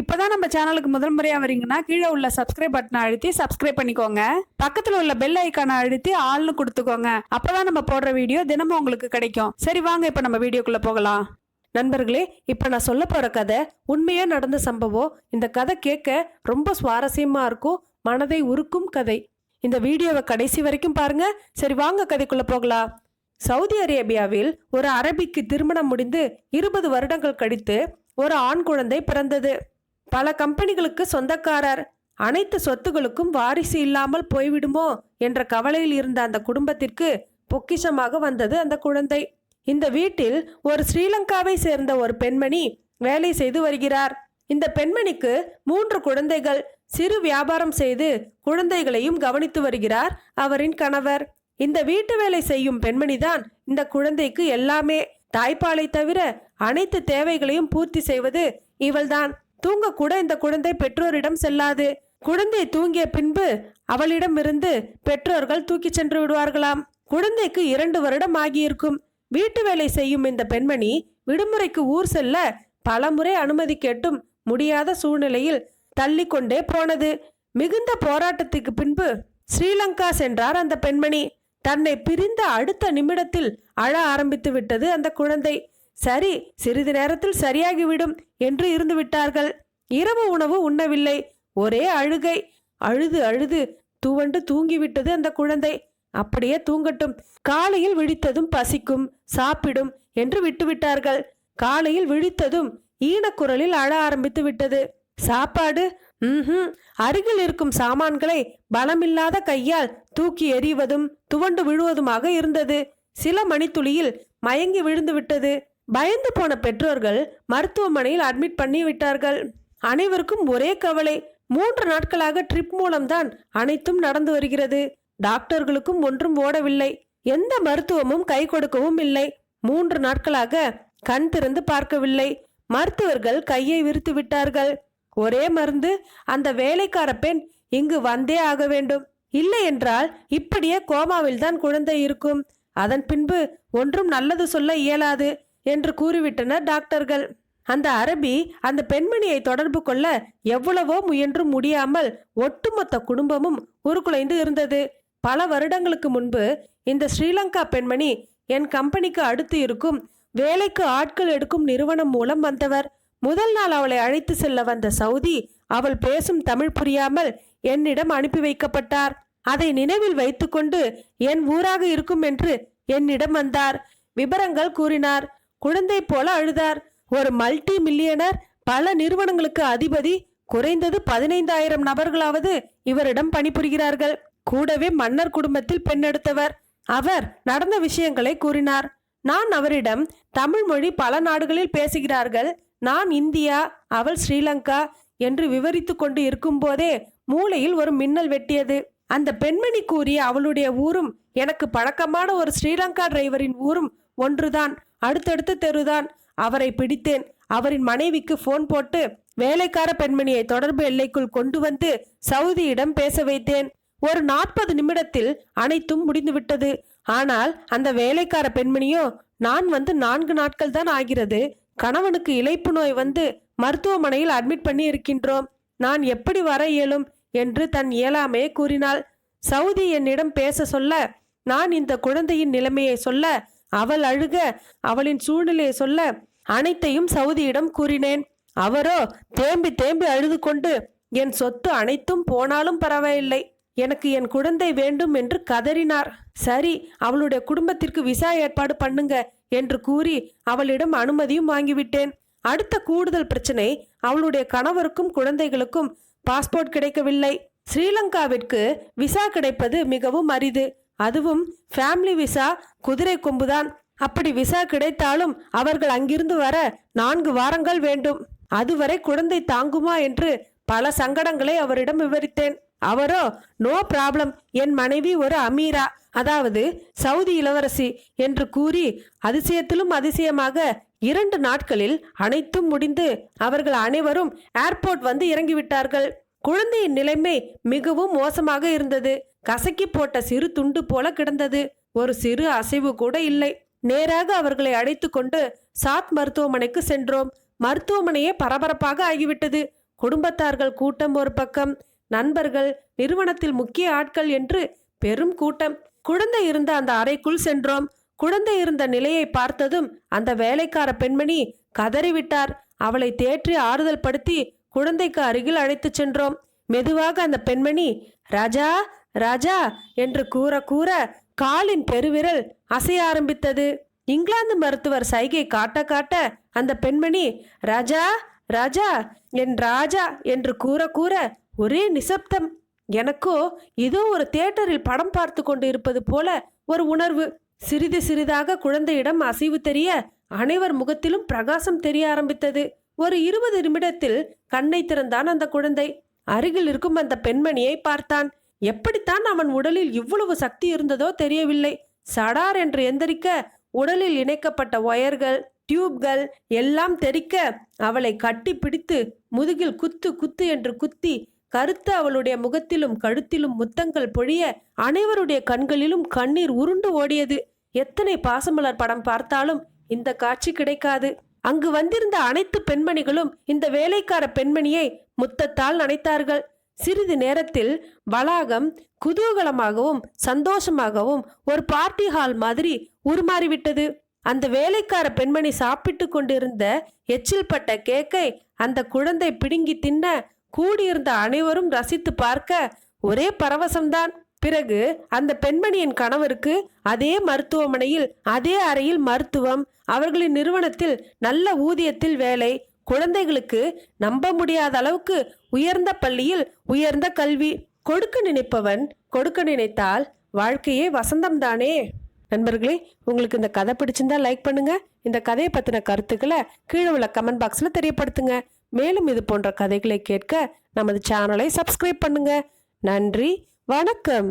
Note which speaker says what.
Speaker 1: இப்போதான் நம்ம சேனலுக்கு முதல் முறையாக வரீங்கன்னா கீழே உள்ள சப்ஸ்கிரைப் பட்டனை அழுத்தி சப்ஸ்கிரைப் பண்ணிக்கோங்க. பக்கத்தில் உள்ள பெல் ஐக்கானை அழுத்தி ஆள்னு கொடுத்துக்கோங்க. அப்போதான் நம்ம போடுற வீடியோ தினமும் உங்களுக்கு கிடைக்கும். சரி வாங்க இப்போ நம்ம வீடியோக்குள்ளே போகலாம்.
Speaker 2: நண்பர்களே இப்போ நான் சொல்ல போகிற கதை உண்மையாக நடந்த சம்பவம் இந்த கதை கேட்க ரொம்ப சுவாரஸ்யமாக இருக்கும் மனதை உருக்கும் கதை. இந்த வீடியோவை கடைசி வரைக்கும் பாருங்க. சரி வாங்க கதைக்குள்ளே போகலாம். சவுதி அரேபியாவில் ஒரு அரபிக்கு திருமணம் முடிந்து இருபது வருடங்கள் கழித்து ஒரு ஆண் குழந்தை பிறந்தது. பல கம்பெனிகளுக்கு சொந்தக்காரர். அனைத்து சொத்துகளுக்கும் வாரிசு இல்லாமல் போய்விடுமோ என்ற கவலையில் இருந்த அந்த குடும்பத்திற்கு பொக்கிஷமாக வந்தது அந்த குழந்தை. இந்த வீட்டில் ஒரு ஸ்ரீலங்காவை சேர்ந்த ஒரு பெண்மணி வேலை செய்து வருகிறார். இந்த பெண்மணிக்கு மூன்று குழந்தைகள். சிறு வியாபாரம் செய்து குழந்தைகளையும் கவனித்து வருகிறார் அவரின் கணவர். இந்த வீட்டு வேலை செய்யும் பெண்மணிதான் இந்த குழந்தைக்கு எல்லாமே. தாய்ப்பாலை தவிர அனைத்து தேவைகளையும் பூர்த்தி செய்வது இவள்தான். தூங்க கூட இந்த குழந்தை பெற்றோரிடம் செல்லாது. குழந்தை தூங்கிய பின்பு அவளிடம் இருந்து பெற்றோர்கள் தூக்கிச் சென்று விடுவார்களாம். குழந்தைக்கு இரண்டு வருடம் ஆகியிருக்கும். வீட்டு வேலை செய்யும் இந்த பெண்மணி விடுமுறைக்கு ஊர் செல்ல பலமுறை அனுமதி கேட்டும் முடியாத சூழ்நிலையில் தள்ளிக்கொண்டே போனது. மிகுந்த போராட்டத்துக்கு பின்பு ஸ்ரீலங்கா சென்றார் அந்த பெண்மணி. தன்னை பிரிந்த அடுத்த நிமிடத்தில் அழ ஆரம்பித்து விட்டது அந்த குழந்தை. சரி சிறிது நேரத்தில் சரியாகிவிடும் என்று இருந்து விட்டார்கள். இரவு உணவு உண்ணவில்லை. ஒரே அழுகை. அழுது அழுது துவண்டு தூங்கிவிட்டது அந்த குழந்தை. அப்படியே தூங்கட்டும். காலையில் விழித்ததும் பசிக்கும். சாப்பிடும் என்று விட்டுவிட்டார்கள். காலையில் விழித்ததும் ஈனக்குரலில் அழ ஆரம்பித்து விட்டது. சாப்பாடு? ம் அருகில் இருக்கும் சாமான்களை பலமில்லாத கையால் தூக்கி எறிவதும் துவண்டு விழுவதுமாக இருந்தது. சில மணித்துளியில் மயங்கி விழுந்து விட்டது. பயந்து போன பெற்றோர்கள் மருத்துவமனையில் அட்மிட் பண்ணி விட்டார்கள் அனைவருக்கும் ஒரே கவலை மூன்று நாட்களாக ட்ரிப் மூலம்தான் அனைத்தும் நடந்து வருகிறது. டாக்டர்களுக்கும் ஒன்றும் ஓடவில்லை. எந்த மருத்துவமும் கை கொடுக்கவும் இல்லை. மூன்று நாட்களாக கண் திறந்து பார்க்கவில்லை. மருத்துவர்கள் கையை விரித்து விட்டார்கள். ஒரே மருந்து அந்த வேலைக்கார பெண் இங்கு வந்தே ஆக வேண்டும். இல்லை என்றால் இப்படியே கோமாவில் தான் குழந்தை இருக்கும். அதன் பின்பு ஒன்றும் நல்லது சொல்ல இயலாது. என்று கூறிவிட்டனர் டாக்டர்கள். அந்த அரபி அந்த பெண்மணியை தொடர்பு கொள்ள எவ்வளவோ முயன்றும் முடியாமல் ஒட்டுமொத்த குடும்பமும் உருக்குலைந்து இருந்தது. பல வருடங்களுக்கு முன்பு இந்த ஸ்ரீலங்கா பெண்மணி என் கம்பெனிக்கு அடுத்து இருக்கும் வேலைக்கு ஆட்கள் எடுக்கும் நிறுவனம் மூலம் வந்தவர். முதல் நாள் அவளை அழைத்து செல்ல வந்த சவுதி அவள் பேசும் தமிழ் புரியாமல் என்னிடம் அனுப்பி வைக்கப்பட்டார். அதை நினைவில் வைத்துக்கொண்டு என் ஊராக இருக்கும் என்று என்னிடம் வந்தார். விபரங்கள் கூறினார். குழந்தை போல அழுதார். ஒரு மல்டி மில்லியனர் பல நிறுவனங்களுக்கு அதிபதி குறைந்தது பதினைந்தாயிரம் நபர்களாவது இவரிடம் பணிபுரிகிறார்கள். கூடவே மன்னர் குடும்பத்தில் பெண்ணெடுத்தவர் அவர் நடந்த விஷயங்களை கூறினார். நான் அவரிடம் தமிழ் மொழி பல நாடுகளில் பேசுகிறார்கள். நான் இந்தியா அவள் ஸ்ரீலங்கா என்று விவரித்து கொண்டு இருக்கும்போதே மூளையில் ஒரு மின்னல் வெட்டியது. அந்த பெண்மணி கூறிய அவளுடைய ஊரும் எனக்கு பழக்கமான ஒரு ஸ்ரீலங்கா டிரைவரின் ஊரும் ஒன்றுதான். அடுத்தடுத்த தெருதான். அவரை பிடித்தேன். அவரின் மனைவிக்கு போன் போட்டு வேலைக்கார பெண்மணியை தொடர்பு எல்லைக்குள் கொண்டு வந்து சவுதியிடம் பேச வைத்தேன். ஒரு நாற்பது நிமிடத்தில் அனைத்தும் முடிந்துவிட்டது ஆனால் அந்த வேலைக்கார பெண்மணியோ நான் வந்து நான்கு நாட்கள் தான் ஆகிறது. கணவனுக்கு இழைப்பு நோய் வந்து மருத்துவமனையில் அட்மிட் பண்ணி இருக்கின்றோம் நான் எப்படி வர இயலும்? என்று தன் இயலாமையை கூறினாள். சவுதி என்னிடம் பேச சொல்ல நான் இந்த குழந்தையின் நிலைமையை சொல்ல அவள் அழுக. அவளின் சூழ்நிலையை சொல்ல அனைத்தையும் சவுதியிடம் கூறினேன். அவரோ தேம்பி தேம்பி அழுது கொண்டு என் சொத்து அனைத்தும் போனாலும் பரவாயில்லை. எனக்கு என் குழந்தை வேண்டும் என்று கதறினார். சரி அவளுடைய குடும்பத்திற்கு விசா ஏற்பாடு பண்ணுங்க என்று கூறி அவளிடம் அனுமதியும் வாங்கிவிட்டேன். அடுத்த கூடுதல் பிரச்சனை அவளுடைய கணவருக்கும் குழந்தைகளுக்கும் பாஸ்போர்ட் கிடைக்கவில்லை. ஸ்ரீலங்காவிற்கு விசா கிடைப்பது மிகவும் அரிது. அதுவும் ஃபேமிலி விசா குதிரை கொம்புதான். அப்படி விசா கிடைத்தாலும் அவர்கள் அங்கிருந்து வர நான்கு வாரங்கள் வேண்டும். அதுவரை குழந்தை தாங்குமா என்று பல சங்கடங்களை அவரிடம் விவரித்தேன். அவரோ நோ ப்ராப்ளம். என் மனைவி ஒரு அமீரா. அதாவது சவுதி இளவரசி என்று கூறி அதிசயத்திலும் அதிசயமாக இரண்டு நாட்களில் அனைத்தும் முடிந்து அவர்கள் அனைவரும் ஏர்போர்ட் வந்து இறங்கிவிட்டார்கள். குழந்தையின் நிலைமை மிகவும் மோசமாக இருந்தது. கசக்கி போட்ட சிறு துண்டு போல கிடந்தது. ஒரு சிறு அசைவு கூட இல்லை. நேராக அவர்களை அழைத்து கொண்டு சாத் மருத்துவமனைக்கு சென்றோம். மருத்துவமனையே பரபரப்பாக ஆகிவிட்டது. குடும்பத்தார்கள் கூட்டம் ஒரு பக்கம். நண்பர்கள் நிறுவனத்தில் முக்கிய ஆட்கள் என்று பெரும் கூட்டம். குழந்தை இருந்த அந்த அறைக்குள் சென்றோம். குழந்தை இருந்த நிலையை பார்த்ததும் அந்த வேலைக்கார பெண்மணி கதறிவிட்டார். அவளை தேற்றி ஆறுதல் படுத்தி குழந்தைக்கு அருகில் அழைத்துச் சென்றோம். மெதுவாக அந்த பெண்மணி ராஜா ராஜா என்று கூற கூற காலின் பெருவிரல் அசைய ஆரம்பித்தது. இங்கிலாந்து மருத்துவர் சைகை காட்ட காட்ட அந்த பெண்மணி ராஜா ராஜா என் ராஜா என்று கூற கூற ஒரே நிசப்தம். எனக்கோ ஏதோ ஒரு தியேட்டரில் படம் பார்த்து கொண்டு இருப்பது போல ஒரு உணர்வு. சிறிது சிறிதாக குழந்தையிடம் அசைவு தெரிய அனைவர் முகத்திலும் பிரகாசம் தெரிய ஆரம்பித்தது. ஒரு இருபது நிமிடத்தில் கண்ணை திறந்தான் அந்த குழந்தை. அருகில் இருக்கும் அந்த பெண்மணியை பார்த்தான். எப்படித்தான் அவன் உடலில் இவ்வளவு சக்தி இருந்ததோ தெரியவில்லை. சடார் என்று எந்திரிக்க உடலில் இணைக்கப்பட்ட ஒயர்கள் டியூப்கள் எல்லாம் தெறிக்க அவளை கட்டி பிடித்து முதுகில் குத்து குத்து என்று குத்தி கருத்து அவளுடைய முகத்திலும் கழுத்திலும் முத்தங்கள் பொழிய அனைவருடைய கண்களிலும் கண்ணீர் உருண்டு ஓடியது. எத்தனை பாசமலர் படம் பார்த்தாலும் இந்த காட்சி கிடைக்காது. அங்கு வந்திருந்த அனைத்து பெண்மணிகளும் இந்த வேலைக்கார பெண்மணியை முத்தத்தால் நனைத்தார்கள். சிறிது நேரத்தில் வளாகம் குதூகலமாகவும் சந்தோஷமாகவும் ஒரு பார்ட்டி ஹால் மாதிரி உருமாறிவிட்டது. அந்த வேலைக்கார பெண்மணி சாப்பிட்டு கொண்டிருந்த எச்சில் பட்ட கேக்கை அந்த குழந்தை பிடுங்கி தின்ன கூடியிருந்த அனைவரும் ரசித்து பார்க்க ஒரே பரவசம்தான். பிறகு அந்த பெண்மணியின் கணவருக்கு அதே மருத்துவமனையில் அதே அறையில் மருத்துவம் அவர்களின் நிறுவனத்தில் நல்ல ஊதியத்தில் வேலை குழந்தைகளுக்கு நம்ப முடியாத அளவுக்கு உயர்ந்த பள்ளியில் உயர்ந்த கல்வி. கொடுக்க நினைப்பவன் கொடுக்க நினைத்தால் வாழ்க்கையே வசந்தம் தானே நண்பர்களே உங்களுக்கு இந்த கதை பிடிச்சிருந்தா லைக் பண்ணுங்க. இந்த கதையை பற்றின கருத்துக்களை கீழே உள்ள கமெண்ட் பாக்ஸில் தெரியப்படுத்துங்க. மேலும் இது போன்ற கதைகளை கேட்க நமது சேனலை சப்ஸ்கிரைப் பண்ணுங்க. நன்றி வணக்கம்.